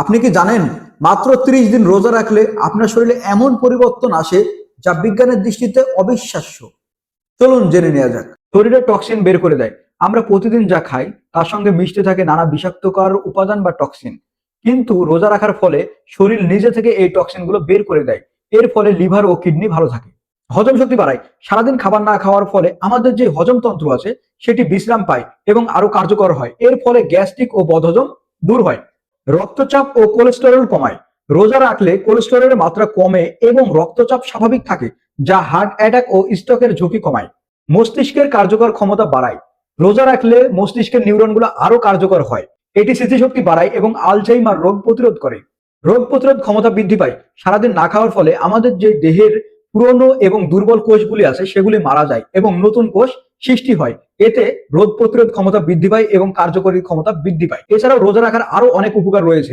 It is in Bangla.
আপনি কি জানেন? মাত্র ত্রিশ দিন রোজা রাখলে আপনার শরীরে এমন পরিবর্তন আসে যা বিজ্ঞানের দৃষ্টিতে অবিশ্বাস্য। চলুন জেনে নেওয়া যাক। শরীরে টক্সিন বের করে দেয়। আমরা প্রতিদিন যা খাই, তার সঙ্গে মিশতে থাকে নানা বিষাক্তকর উপাদান বা টক্সিন। কিন্তু রোজা রাখার ফলে শরীর নিজে থেকে এই টক্সিনগুলো বের করে দেয়। এর ফলে লিভার ও কিডনি ভালো থাকে। হজম শক্তি বাড়ায়। সারাদিন খাবার না খাওয়ার ফলে আমাদের যে হজম তন্ত্র আছে, সেটি বিশ্রাম পায় এবং আরও কার্যকর হয়। এর ফলে গ্যাস্ট্রিক ও বদহজম দূর হয়। রক্তচাপ ও কোলেস্টেরল কমায়। রোজা রাখলে কোলেস্টেরলের মাত্রা কমে এবং রক্তচাপ স্বাভাবিক থাকে, যা হার্ট অ্যাটাক ও স্ট্রোকের ঝুঁকি কমায়। মস্তিষ্কের কার্যকর ক্ষমতা বাড়ায়। রোজা রাখলে মস্তিষ্কের নিউরনগুলো আরও কার্যকর হয়। এটি স্মৃতিশক্তি বাড়ায় এবং আলঝাইমার রোগ প্রতিরোধ করে। রোগ প্রতিরোধ ক্ষমতা বৃদ্ধি পায়। সারাদিন না খাওয়ার ফলে আমাদের যে দেহের পুরনো এবং দুর্বল কোষগুলি আছে, সেগুলি মারা যায় এবং নতুন কোষ সৃষ্টি হয়। এতে রোগ প্রতিরোধ ক্ষমতা বৃদ্ধি পায় এবং কার্যকরী ক্ষমতা বৃদ্ধি পায়। এছাড়াও রোজা রাখার আরও অনেক উপকার রয়েছে।